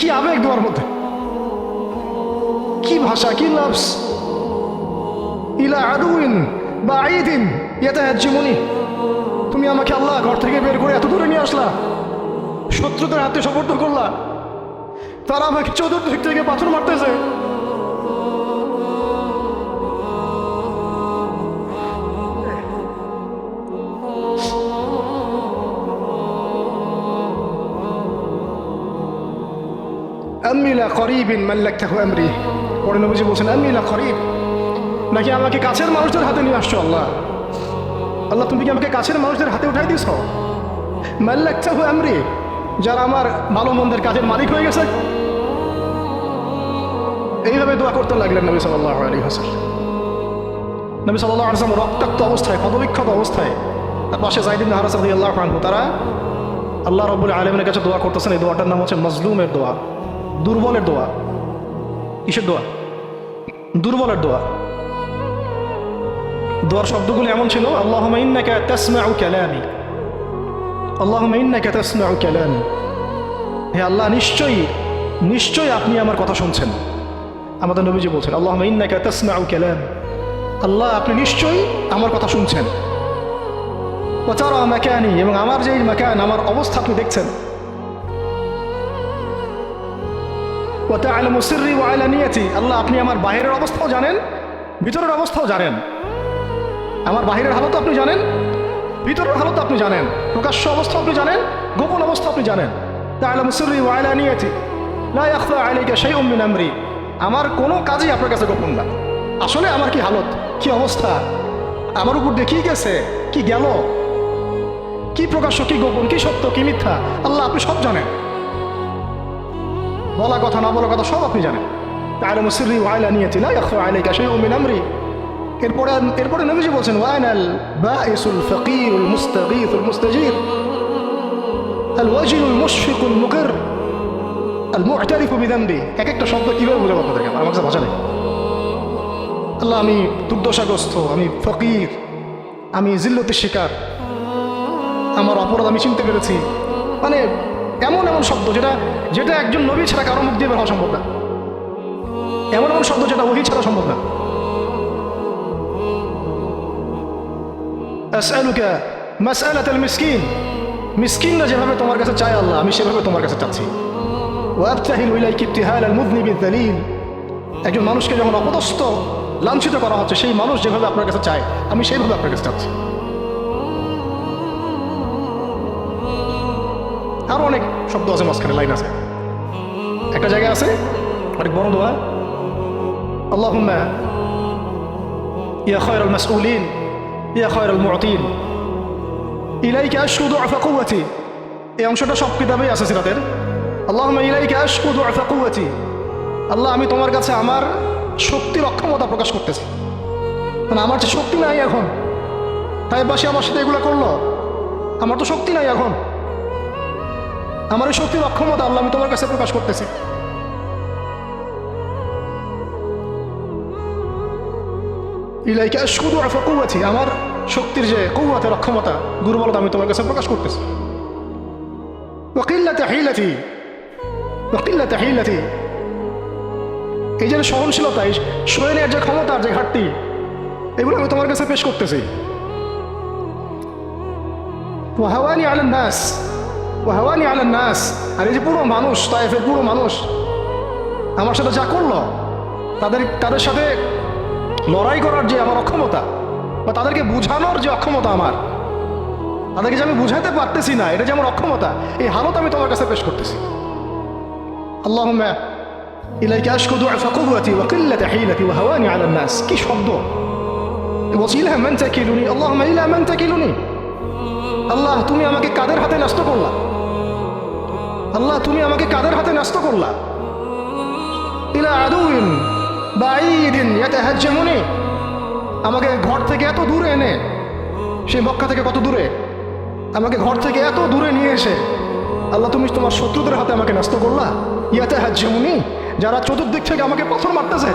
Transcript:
কি আবেগ তোমার মধ্যে? কি ভাষা, কি লাভস ইলা আদুইন বা আইদিন ইয়াতে জীবনী তুমি আমাকে আল্লাহ ঘর থেকে বের করে এত দূরে নিয়ে আসলা। শত্রুদের হাতে সমর্থন করলা। তারা আমাকে চতুর্দিক থেকে পাথর মারতেছে। আমিলা করিবিন মাল্লাক্তাহু আমরি। পরে নবীজি বলছেন, আমিলা করিব। নাকি আমাকে কাছের মানুষদের হাতে নিয়ে আসছো আল্লাহ? আল্লাহ, তুমি কি আমাকে কাছের মানুষদের হাতে উঠাই দিছ মাল্লাক্তাহু আমরি, যারা আমার ভালো মন্দের কাজের মালিক হয়ে গেছে। এইভাবে দোয়া করতে লাগলেন নবী সাল্লাহ আলী হাসান নবী সাল্লাহ আসলাম রক্তাক্ত অবস্থায়, পদবিক্ষত অবস্থায় তার পাশে জাইদিন হারাস আল্লাহ আনহু, তারা আল্লাহ রব্বুল আলমের কাছে দোয়া করতেছেন। এই দোয়াটার নাম হচ্ছে মজলুমের দোয়া। দুর্বলের দোয়া। কিসের দোয়া? দুর্বলের দোয়া। দোয়ার শব্দগুলো এমন ছিল আল্লাহ ইন্নাকা তাসমাউ কালামি। আল্লাহ ইন্নাকা তাসমাউ কালামি। হে আল্লাহ, নিশ্চয়ই নিশ্চয়ই আপনি আমার কথা শুনছেন। আমাদের নবীজি বলছেন আল্লাহ ইন্নাকা তাসমাউ কালামি। আল্লাহ, আপনি নিশ্চয়ই আমার কথা শুনছেন। ওচারা মাকানি, এবং আমার যে মাকান, আমার অবস্থা আপনি দেখছেন। ওতে আয়লা মুসিরি ও আয়লা নিয়েছি আল্লাহ, আপনি আমার বাহিরের অবস্থাও জানেন, ভিতরের অবস্থাও জানেন। আমার বাহিরের হালত আপনি জানেন, ভিতরের হালত আপনি জানেন, প্রকাশ্য অবস্থা আপনি জানেন, গোপন অবস্থা আপনি জানেন। তা আয়লা মুসিরি ও আয়লা নিয়েছি লাখলা আয়লিকা সেই উম্মিন আমার কোনো কাজই আপনার কাছে গোপন না। আসলে আমার কি হালত, কি অবস্থা? আমার উপর দিয়ে কি গেছে? কি গেল? কি প্রকাশ্য, কি গোপন, কি সত্য, কি মিথ্যা? আল্লাহ, আপনি সব জানেন। বলা কথা, না বলা কথা সব আপনি জানেন। তাহলে মুসিরি ওয়াইলা নিয়েছি না ইয়াখফা আলাইকা শাইউম মিন আমরি। এরপরে এরপরে নবীজি বলছেন ওয়াইনাল বাইসুল ফকিরুল মুস্তাগীথুল মুস্তাজির। মুশফিকুল মুকির। আল মু'তারিফু বিদামবি এক একটা শব্দ কীভাবে বোঝাবো আপনাদেরকে? আমার কাছে ভাষা নেই। আল্লাহ, আমি দুর্দশাগ্রস্ত, আমি ফকির, আমি জিল্লতের শিকার। আমার অপরাধ আমি চিনতে পেরেছি। মানে এমন এমন শব্দ যেটা যেটা একজন নবী ছাড়া কারও মুখ দিয়ে বের হওয়া সম্ভব না। এমন এমন শব্দ যেটা ওহি ছাড়া সম্ভব না। মিসকিনরা যেভাবে তোমার কাছে চায় আল্লাহ, আমি সেভাবে তোমার কাছে চাচ্ছি। একজন মানুষকে যখন অপদস্থ, লাঞ্ছিত করা হচ্ছে, সেই মানুষ যেভাবে আপনার কাছে চায়, আমি সেইভাবে আপনার কাছে চাচ্ছি। আরও অনেক শব্দ আছে মাঝখানে, লাইন আছে। একটা জায়গায় আছে, অনেক বড় দোয়া। আল্লাহুম্মা, ইয়া খায়রাল মাসউলিন, ইয়া খায়রাল মুআতিন। ইলাইকা আশকু দুআফা কুওয়াতি। এই অংশটা সব কিতাবেই আছে সিরাতের। আল্লাহুম্মা, ইলাইকা আশকু দুআফা কুওয়াতি। আল্লাহ, আমি তোমার কাছে আমার শক্তির অক্ষমতা প্রকাশ করতেছি। মানে আমার যে শক্তি নাই এখন, তাই বাসী আমার সাথে এগুলো করল। আমার তো শক্তি নাই এখন। আমার শক্তির অক্ষমতা আল্লাহ, আমি তোমার কাছে প্রকাশ করতেছি। ইলাইকে শুধু কৌয়াছি আমার শক্তির যে কৌয়াতের অক্ষমতা, দুর্বলতা আমি তোমার কাছে প্রকাশ করতেছি। ওকিল্লাতে হিলাতি ওকিল্লাতে হিলাতি। এই যে সহনশীলতা, এই শরীরের যে ক্ষমতার যে ঘাটতি, এগুলো আমি তোমার কাছে পেশ করতেছি। ওয়াহাওয়ানি নাস ওহানি আলেন নাস। আর এই যে পুরো মানুষ তাইফের পুরো মানুষ, আমার সাথে যা করল, তাদের তাদের সাথে লড়াই করার যে আমার অক্ষমতা, বা তাদেরকে বুঝানোর যে অক্ষমতা আমার, তাদেরকে যে আমি বুঝাতে পারতেছি না, এটা যে আমার অক্ষমতা, এই হালত আমি তোমার কাছে পেশ করতেছি। আল্লাহ নাস। কি শব্দ? আল্লাহ, তুমি আমাকে কাদের হাতে ন্যস্ত করলা? আল্লাহ, তুমি আমাকে কাদের হাতে ন্যস্ত করলা? ইলা আদুইন বাঈদিন ইয়াতাহাজ্জামুনি। আমাকে ঘর থেকে এত দূরে এনে, সেই মক্কা থেকে কত দূরে? আমাকে ঘর থেকে এত দূরে নিয়ে এসে, আল্লাহ, তুমি তোমার শত্রুদের হাতে আমাকে ন্যস্ত করলা? ইয়াতে ইয়াতাহাজ্জামুনি, যারা চতুর্দিক থেকে আমাকে পাথর মারতেছে।